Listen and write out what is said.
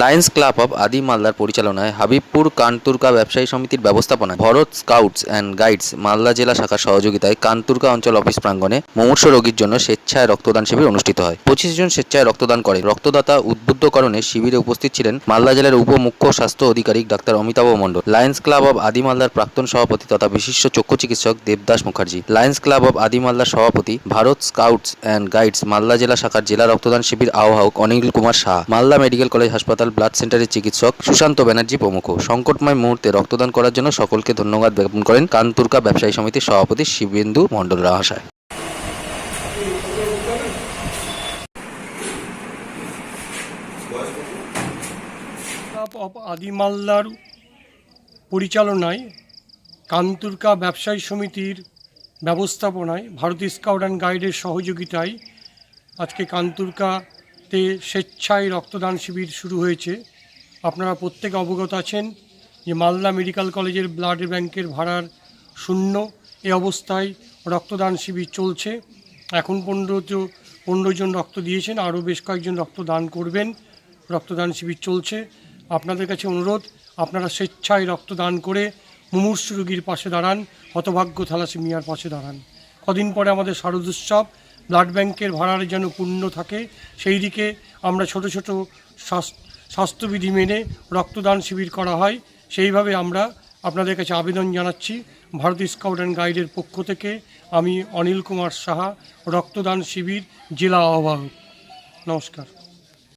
Lions club of Adi মালদার পরিচালনায় হাবিবপুর কানতুরকা ব্যবসায়ী সমিতির ব্যবস্থাপনায় Bharat scouts and guides Malda জেলা শাখার সহযোগিতায় কানতুরকা অঞ্চল অফিস প্রাঙ্গণে মুমূর্ষ রোগীর জন্য স্বেচ্ছায় রক্তদান শিবির অনুষ্ঠিত হয়। পঁচিশ জন স্বেচ্ছায় রক্তদান করে। রক্তদাতা উদ্বুদ্ধকরণে শিবিরে উপস্থিত ছিলেন মালদা জেলার উপ মুখ্য স্বাস্থ্য আধিকারিক doctor Amitabh Mondal, Lions club of Adi মালদার প্রাক্তন সভাপতি তথা বিশিষ্ট চক্ষু চিকিৎসক Debdas Mukherjee, Lions club of Adi মালদার সভাপতি Bharat scouts and guides Malda জেলা শাখার জেলা রক্তদান শিবির আহ্বায়ক অনিল কুমার শাহ মালদা মেডিকেল কলেজ হাসপাতাল ব্লাড সেন্টারের চিকিৎসক সুশান্ত ব্যানার্জি প্রমুখ। সংকটময় মুহূর্তে রক্তদান করার জন্য সকলকে ধন্যবাদ জ্ঞাপন করেন কানতুরকা ব্যবসায়ী সমিতির সভাপতি শিবেন্দু মণ্ডল রাহাশায় আদিমাল্লার পরিচালনায় কান্তুরকা ব্যবসায়ী সমিতির ব্যবস্থাপনায় ভারতীয় স্কাউট অ্যান্ড গাইডের সহযোগিতায় আজকে কান্তুরকাতে স্বেচ্ছায় রক্তদান শিবির শুরু হয়েছে। আপনারা প্রত্যেকে অবগত আছেন যে মালদা মেডিকেল কলেজের ব্লাড ব্যাংকের ভাড়ার শূন্য। এ অবস্থায় রক্তদান শিবির চলছে। এখন পনেরো পনেরো জন রক্ত দিয়েছেন, আরও বেশ কয়েকজন রক্তদান করবেন। রক্তদান শিবির চলছে। আপনাদের কাছে অনুরোধ, আপনারা স্বেচ্ছায় রক্তদান করে মুমূর্ষ রোগীর পাশে দাঁড়ান, হতভাগ্য থ্যালাসেমিয়ার পাশে দাঁড়ান। কদিন পরে আমাদের শারদোৎসব ব্লাড ব্যাংকের ভাড়ার যেন পূর্ণ থাকে, সেই দিকে আমরা ছোট ছোট স্বাস- স্বাস্থ্যবিধি মেনে রক্তদান শিবির করা হয়। সেইভাবে আমরা আপনাদের কাছে আবেদন জানাচ্ছি, ভারত স্কাউট অ্যান্ড গাইডের পক্ষ থেকে আমি অনিল কুমার সাহা, রক্তদান শিবির জেলা আহ্বায়ক। নমস্কার।